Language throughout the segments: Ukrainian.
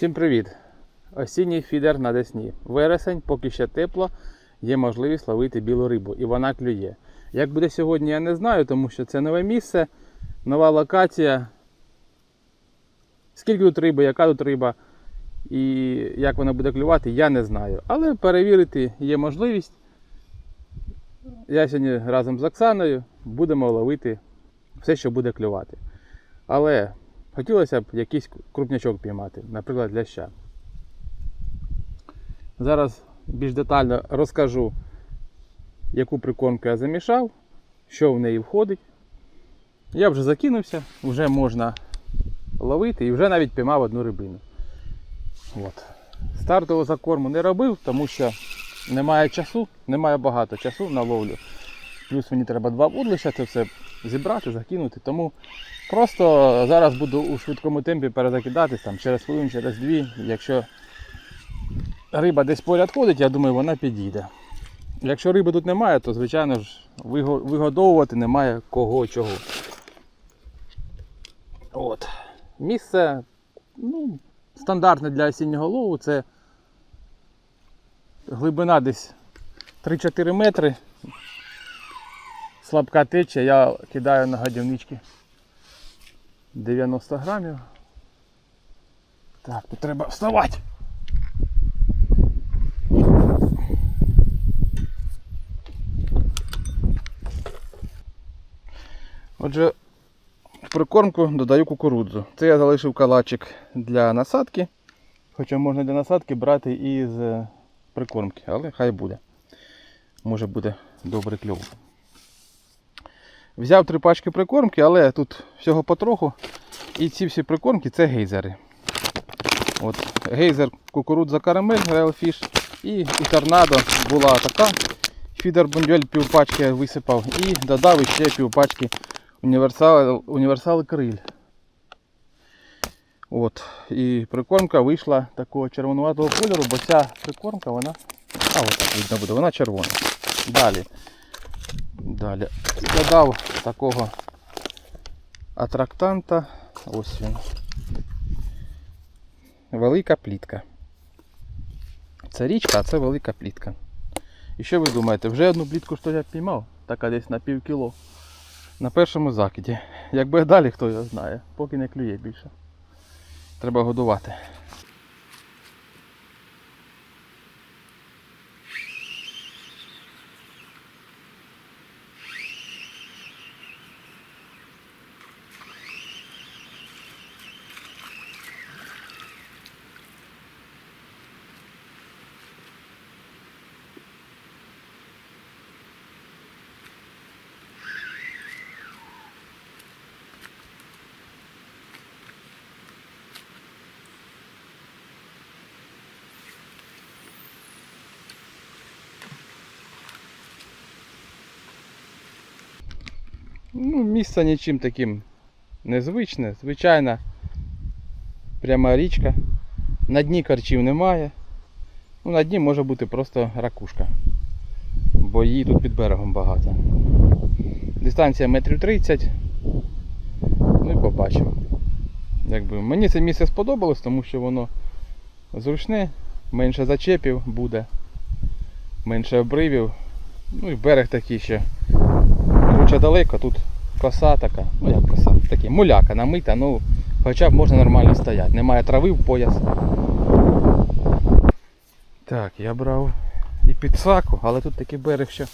Всім привіт! Осінній фідер на Десні. Вересень, поки ще тепло, є можливість ловити білу рибу і вона клює. Як буде сьогодні, я не знаю, тому що це нове місце, нова локація. Скільки тут риби, яка тут риба і як вона буде клювати, я не знаю. Але перевірити є можливість. Я сьогодні разом з Оксаною будемо ловити все, що буде клювати. Але хотілося б якийсь крупнячок піймати, наприклад, ляща. Зараз більш детально розкажу, яку прикормку я замішав, що в неї входить. Я вже закинувся, вже можна ловити і вже навіть піймав одну рибину. От. Стартового закорму не робив, тому що немає часу, немає багато часу на ловлю. Плюс мені треба два вудлища, це все зібрати, закинути. Тому просто зараз буду у швидкому темпі перезакидатись там, через хвилину, через дві. Якщо риба десь поряд ходить, я думаю, вона підійде. Якщо риби тут немає, то звичайно ж вигодовувати немає кого чого. От. Місце ну, стандартне для осіннього лову це глибина десь 3-4 метри. Слабка течія, я кидаю на годівнички 90 грамів. Так, тут треба вставати. Отже, в прикормку додаю кукурудзу. Це я залишив калачик для насадки. Хоча можна для насадки брати і з прикормки, але хай буде. Може буде добрий кльов. Взяв три пачки прикормки, але тут всього потроху. І ці всі прикормки це гейзери. От, гейзер кукурудза карамель, Fish і, і торнадо була така. Фідер бондюель півпачки висипав і додав ще півпачки універсал, універсал криль. От. І прикормка вийшла такого червонуватого кольору, бо ця прикормка вона. А, отак видно буде, вона червона. Далі. Далі. Додав такого атрактанта. Ось він. Велика плітка. Це річка, а це велика плітка. І що ви думаєте, вже одну плітку що я піймав, така десь на пів кіло. На першому закиді. Якби далі хто його знає, поки не клює більше. Треба годувати. Ну, місце нічим таким незвичне, звичайна пряма річка. На дні карчів немає. Ну, на дні може бути просто ракушка. Бо її тут під берегом багато. Дистанція метрів 30. Ну і побачимо. Якби, мені це місце сподобалось, тому що воно зручне, менше зачепів буде, менше обривів. Ну і берег такий ще Хоча далеко, тут коса така, ну як коса, такі муляка намита, ну хоча б можна нормально стояти. Немає трави в пояс. Так, я брав і підсаку, але тут такий берег, що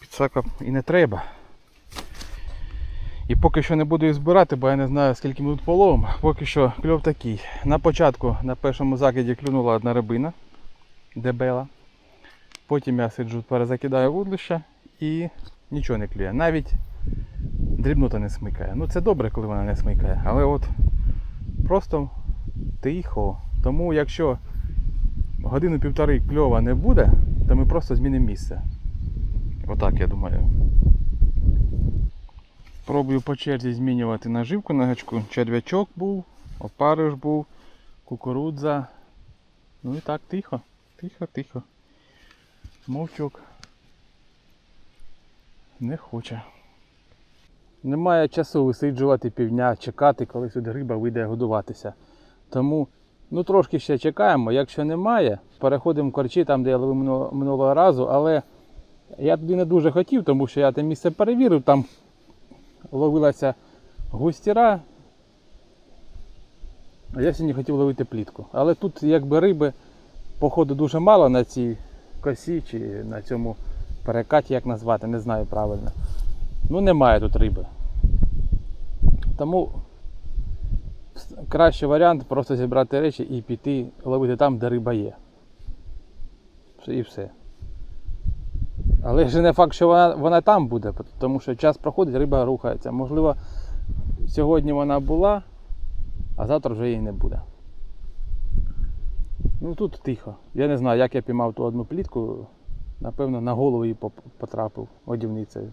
підсака і не треба. І поки що не буду їх збирати, бо я не знаю скільки ми тут половимо. Поки що кльов такий. На початку на першому закиді клюнула одна рибина дебела. Потім я сиджу, перезакидаю вудлища і нічого не клює. Навіть дрібнота не смикає. Ну це добре, коли вона не смикає. Але от просто тихо. Тому якщо годину-півтори кльова не буде, то ми просто змінимо місце. Отак я думаю. Спробую по черзі змінювати наживку на гачку. Черв'ячок був, опариш був, кукурудза. Ну і так, тихо, тихо, тихо. Мовчок не хоче. Немає часу висиджувати півдня, чекати, коли сюди риба вийде годуватися. Тому Ну, трошки ще чекаємо. Якщо немає, переходимо в корчі, там, де я ловив минулого, разу, але я туди не дуже хотів, тому що я те місце перевірив, там ловилася густіра. А я сьогодні хотів ловити плітку. Але тут якби риби, походу, дуже мало на цій косі чи на цьому перекаті, як назвати, не знаю правильно. Ну немає тут риби. Тому кращий варіант просто зібрати речі і піти ловити там, де риба є. І все. Але ж не факт, що вона, вона там буде, тому що час проходить, риба рухається. Можливо, сьогодні вона була, а завтра вже її не буде. Ну тут тихо. Я не знаю, як я піймав ту одну плітку. Напевно, на голову її потрапив одівницею.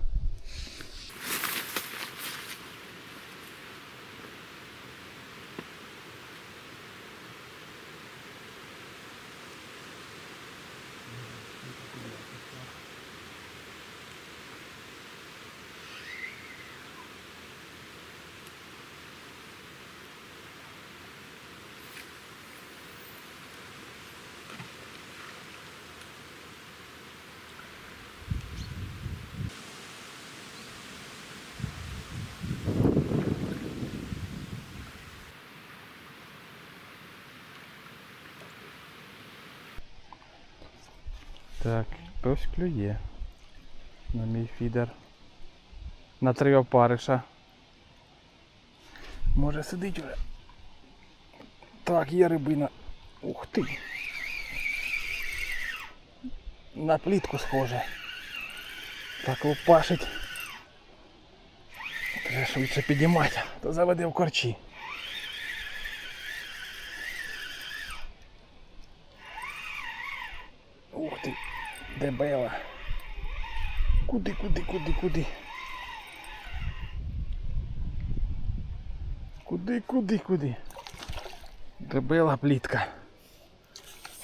Так, хтось клює на мій фідер. На три опариша. Може сидить уже. Так, є рибина. Ух ти. На плітку схоже. Так лупашить. Треба швидше підіймати, то заведе в корчі. Ух ти, дебела. Куди, куди, куди, куди? Куди, куди, куди? Дебела плітка.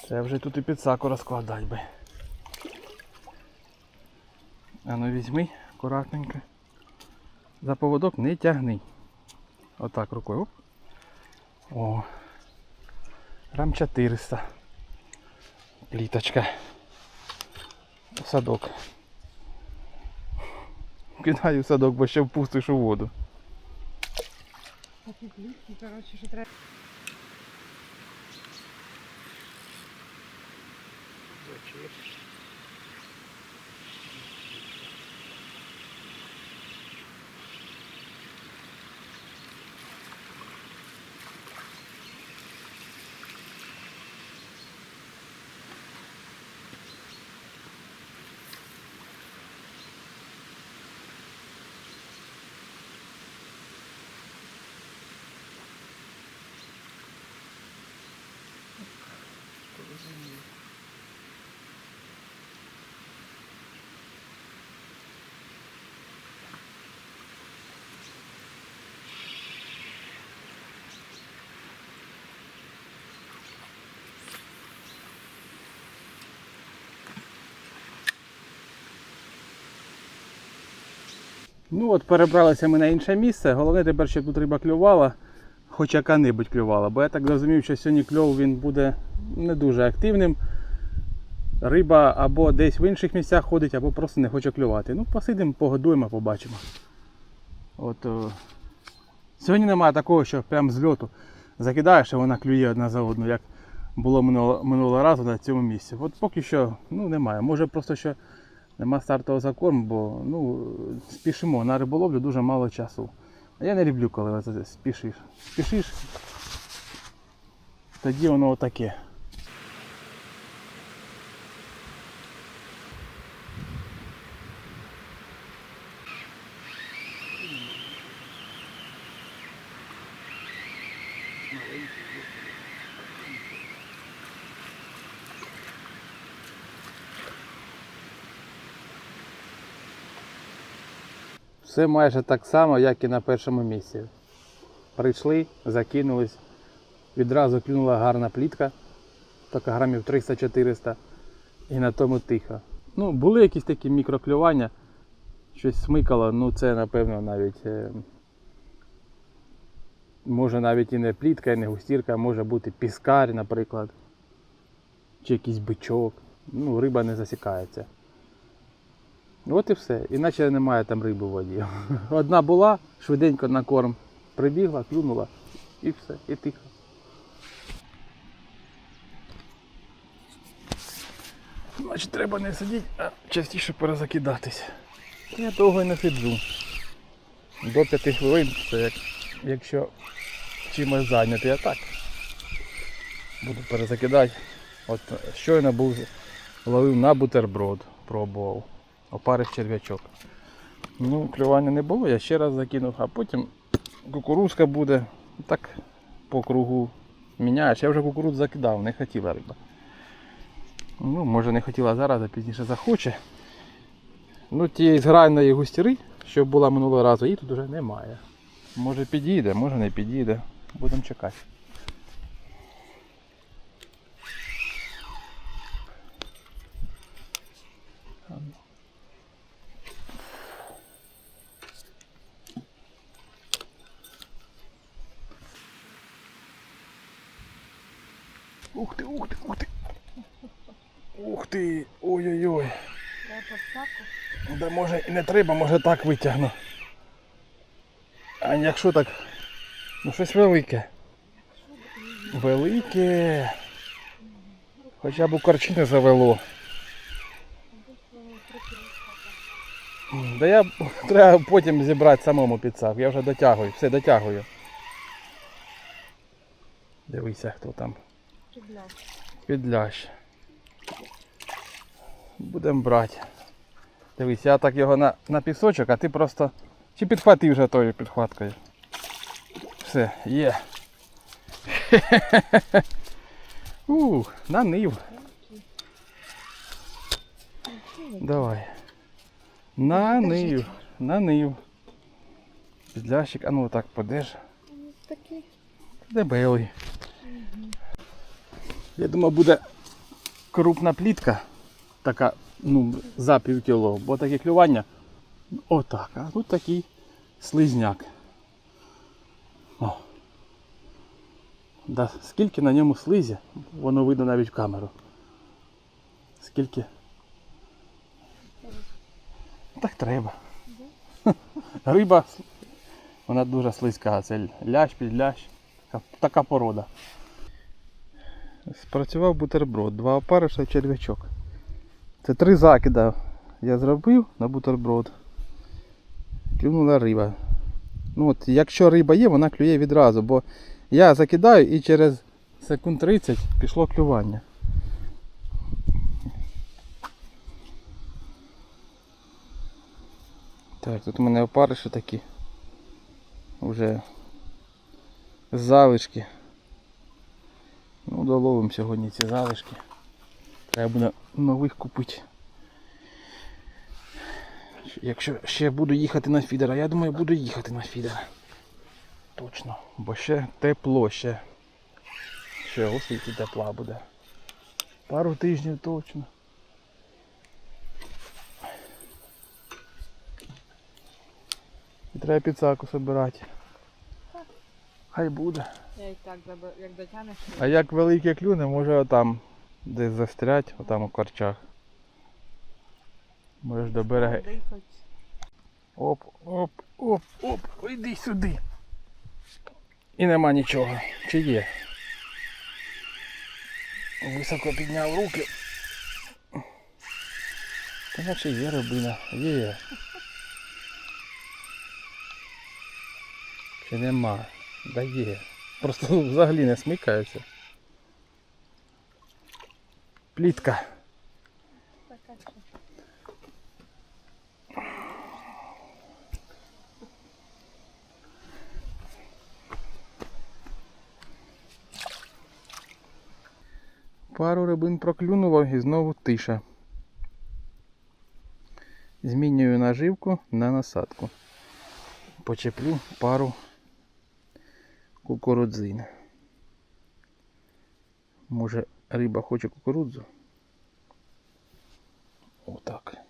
Це вже тут і підсаку розкладати би. А ну візьми, акуратненько. За поводок не тягни. Отак рукою. Оп. О. Грам 400. Пліточка. Садок. Кидаю в садок, бо ще впустиш у воду. Такі треба. Ну от перебралися ми на інше місце. Головне тепер, щоб тут риба клювала, хоч яка-небудь клювала. Бо я так зрозумів, що сьогодні кльов він буде не дуже активним. Риба або десь в інших місцях ходить, або просто не хоче клювати. Ну, посидимо, погодуємо, побачимо. От, о. Сьогодні немає такого, що прям з льоту закидаєш, і вона клює одна за одну, як було минулого, минулого разу на цьому місці. От поки що ну, немає. Може просто що нема стартового закорму, бо ну, спішимо. На риболовлю дуже мало часу. А я не люблю, коли спішиш. Спішиш, тоді воно отаке. Все майже так само, як і на першому місці. Прийшли, закинулись, відразу клюнула гарна плітка, така грамів 300-400 і на тому тихо. Ну, були якісь такі мікроклювання, щось смикало, ну це напевно навіть е, може навіть і не плітка, і не густірка, може бути піскар, наприклад. Чи якийсь бичок. Ну, риба не засікається. От і все. Іначе немає там риби в воді. Одна була, швиденько на корм прибігла, клюнула і все, і тихо. Значить, треба не сидіти, а частіше перезакидатись. Я довго і не сиджу. До 5 хвилин це як, якщо чимось зайнятий, а так. Буду перезакидати. От щойно був ловив на бутерброд, пробував. Опарив черв'ячок. Ну, клювання не було, я ще раз закинув, а потім кукурузка буде. Так по кругу міняєш. Я вже кукурудзу закидав, не хотіла риба. Ну, може не хотіла зараз, а пізніше захоче. Ну, тієї зграйної густіри, що була минулого разу, її тут вже немає. Може підійде, може не підійде. Будемо чекати. Ух ти, ух ти, ух ти. Ух ти, ой-ой-ой. Подсаку. Да може і не треба, може так витягну. А якщо так. Ну щось велике. Велике. Хоча б у корчини завело. Да я треба потім зібрати самому підсак. Я вже дотягую, все дотягую. Дивися, хто там. Підлящ. Будемо брати. Дивись, я так його на, на пісочок, а ти просто. Чи підхватив вже тою підхваткою? Все, є. Ух, нанив. Давай. Нанив. Нанив. Підлящик, а ну так подеш. Такий. Дебелий. Я думаю, буде крупна плітка, така, ну, за пів кіло, бо таке клювання. Отак. А тут такий слизняк. О. Да, скільки на ньому слизі, воно видно навіть в камеру. Скільки? Так треба. Риба, вона дуже слизька, це лящ під лящ. Така- Така порода. Спрацював бутерброд, два опариша і черв'ячок. Це три закида я зробив на бутерброд. Клюнула риба. Ну от, якщо риба є, вона клює відразу, бо я закидаю і через секунд 30 пішло клювання. Так, тут у мене опариші такі. Уже залишки. Ну, доловимо сьогодні ці залишки. Треба буде нових купити. Якщо ще буду їхати на фідер, а я думаю, буду їхати на фідер. Точно. Бо ще тепло, ще. Ще освіті тепла буде. Пару тижнів точно. І треба підсаку собирати. Хай буде. Я і так як дотягнеш. А як велике клюне, може отам десь застрять, отам у корчах. Можеш до берега. Хоч. Оп, оп, оп, оп, іди сюди. І нема нічого. Чи є? Високо підняв руки. Та наче є рибина. Є. Чи нема? Да є. Просто взагалі не смикається. Плітка. Пару рибин проклюнуло і знову тиша. Змінюю наживку на насадку. Почеплю пару кукурудзин. Може риба хоче кукурудзу? Отак.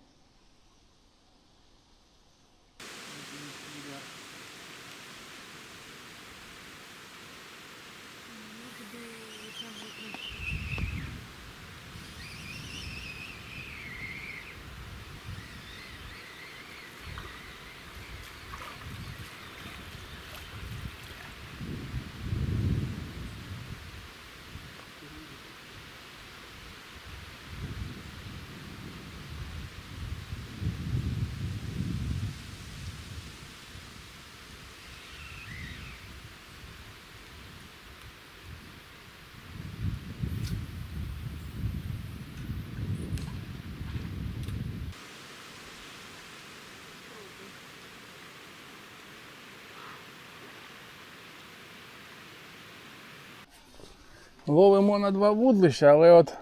Ловимо на два вудлища, але от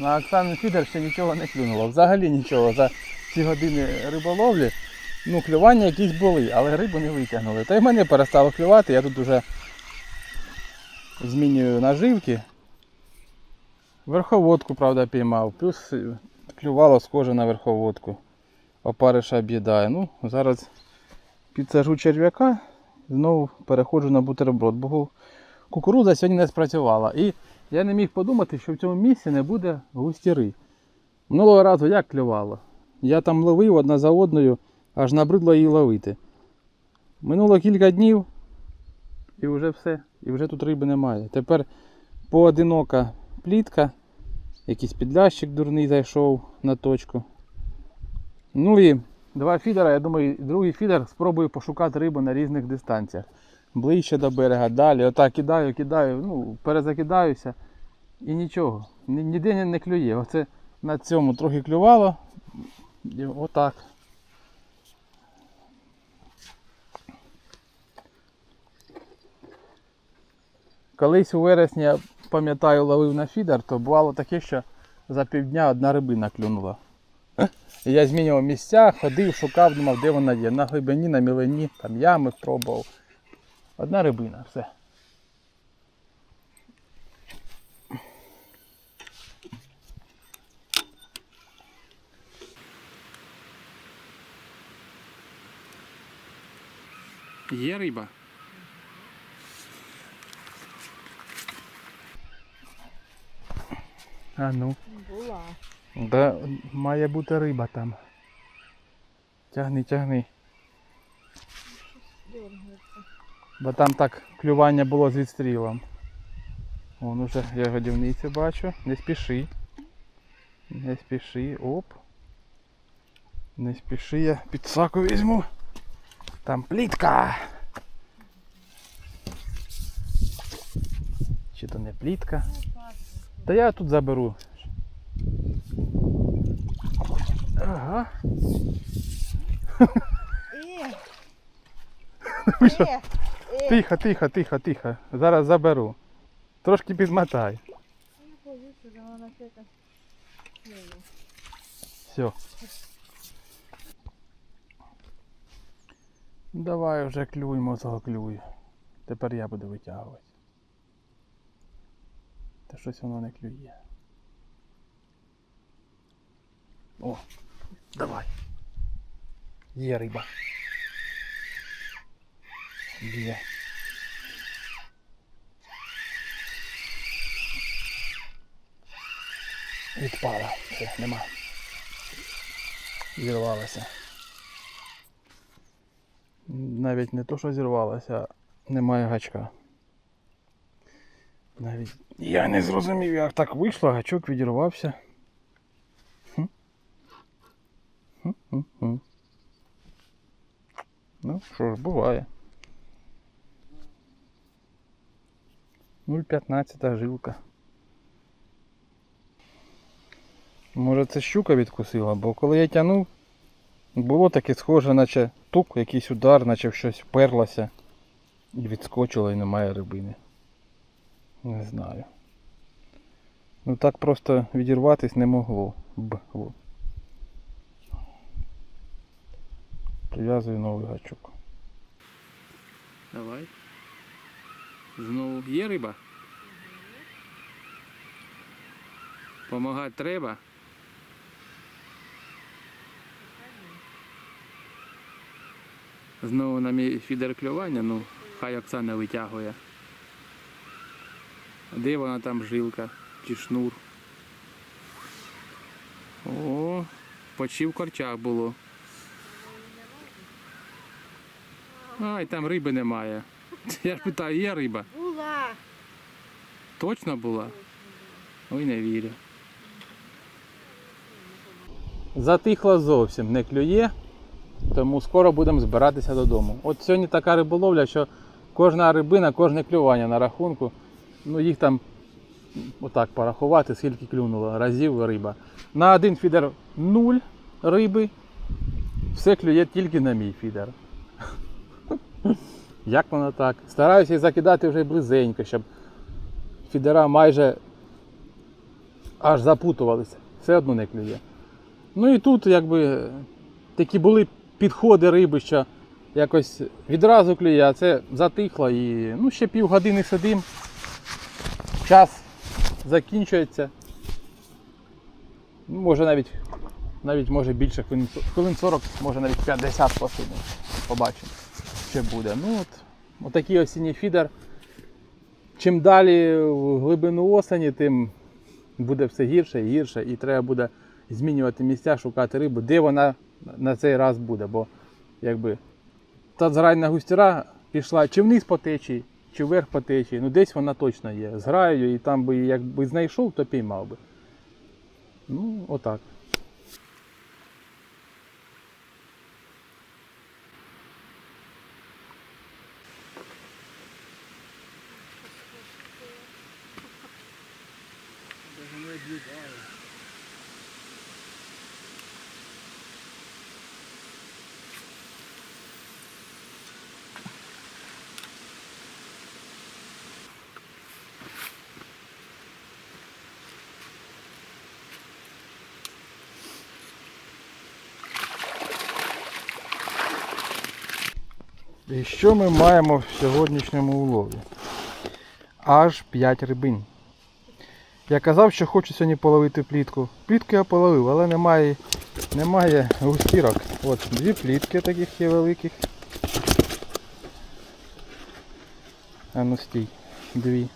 на Оксану Фідер ще нічого не клюнуло. Взагалі нічого. За ці години риболовлі. Ну, клювання якісь були, але рибу не витягнули. Та й мене перестало клювати, я тут вже змінюю наживки. Верховодку, правда, піймав. Плюс клювало схоже на верховодку. Опариша об'їдає. Ну, зараз підсажу черв'яка, знову переходжу на бутерброд, бо кукурудза сьогодні не спрацювала. І я не міг подумати, що в цьому місці не буде густіри. Минулого разу як клювало? Я там ловив одна за одною, аж набридло її ловити. Минуло кілька днів і вже все. І вже тут риби немає. Тепер поодинока плітка, якийсь підлящик дурний зайшов на точку. Ну і два фідера, я думаю, другий фідер спробую пошукати рибу на різних дистанціях. Ближче до берега, далі. Отак кидаю, кидаю, ну, перезакидаюся. І нічого. Ні- Ніде не, клює. Оце на цьому трохи клювало. І отак. Колись у вересні, я пам'ятаю, ловив на фідер, то бувало таке, що за півдня одна рибина клюнула. І я змінював місця, ходив, шукав, думав, де вона є. На глибині, на мілині, там ями пробував. Одна рибина, все. Є риба. А ну. Була. Да, має бути риба там. Тягни, тягни. Бо там так клювання було з відстрілом. Вон уже я годівницю бачу. Не спіши. Не спіши. Оп. Не спіши, я підсаку візьму. Там плітка. Чи то не плітка? Та я тут заберу. Ага. Е, е. Тихо, тихо, тихо, тихо. Зараз заберу. Трошки підмотай. Все. Давай вже клюємо, заклюй. Тепер я буду витягувати. Та щось воно не клює. О, давай. Є риба. Є. Відпала. Все, нема. Зірвалася. Навіть не то, що зірвалася, немає гачка. Навіть я не зрозумів, як так вийшло, гачок відірвався. Ну, що ж, буває. 0,15 жилка. Може це щука відкусила, бо коли я тягнув, було таке схоже, наче тук, якийсь удар, наче щось вперлося і відскочило і немає рибини. Не знаю. Ну так просто відірватись не могло. Б. Прив'язую новий гачок. Давай. Знову є риба? Помагати треба. Знову на мій фідер клювання, ну, хай Оксана витягує. Де вона там жилка чи шнур? О, почти в корчах було. Ай, там риби немає. Я ж питаю, є риба? Була. Точно була? Ой, не вірю. Затихло зовсім, не клює, тому скоро будемо збиратися додому. От сьогодні така риболовля, що кожна рибина, кожне клювання на рахунку, ну їх там отак порахувати, скільки клюнуло разів риба. На один фідер нуль риби, все клює тільки на мій фідер. Як воно так? Стараюся закидати вже близенько, щоб фідера майже аж запутувалися. Все одно не клює. Ну і тут якби такі були підходи риби, що якось відразу клює, а це затихло і ну, ще півгодини сидим. Час закінчується. Ну, може навіть, навіть може більше хвилин, хвилин 40, може навіть 50 посидимо. Побачимо, що буде. Ну от, отакий осінній фідер. Чим далі в глибину осені, тим буде все гірше і гірше, і треба буде змінювати місця, шукати рибу, де вона на цей раз буде. Бо якби та зграйна густіра пішла чи вниз по течії, чи вверх по течії. Ну десь вона точно є. Зграю, і там би якби знайшов, то піймав би. Ну, отак. І що ми маємо в сьогоднішньому улові? Аж 5 рибин. Я казав, що хочу сьогодні половити плітку. Плітку я половив, але немає, немає густірок. От дві плітки таких є великих. А ну стій. Дві.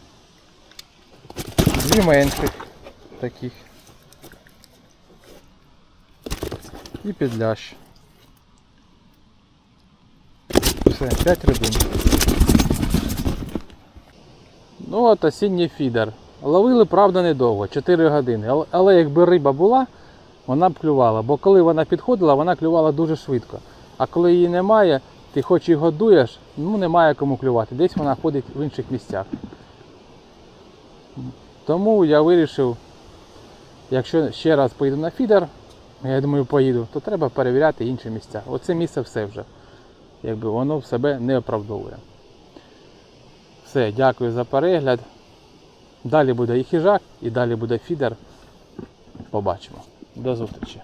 Дві менших таких. І підлящ. Все, 5 рибин. Ну от осінній фідер. Ловили, правда, недовго, 4 години. Але якби риба була, вона б клювала. Бо коли вона підходила, вона клювала дуже швидко. А коли її немає, ти хоч і годуєш, ну немає кому клювати. Десь вона ходить в інших місцях. Тому я вирішив, якщо ще раз поїду на фідер, я думаю, поїду, то треба перевіряти інші місця. Оце місце все вже якби воно в себе не оправдовує. Все, дякую за перегляд. Далі буде і хижак, і далі буде фідер. Побачимо. До зустрічі.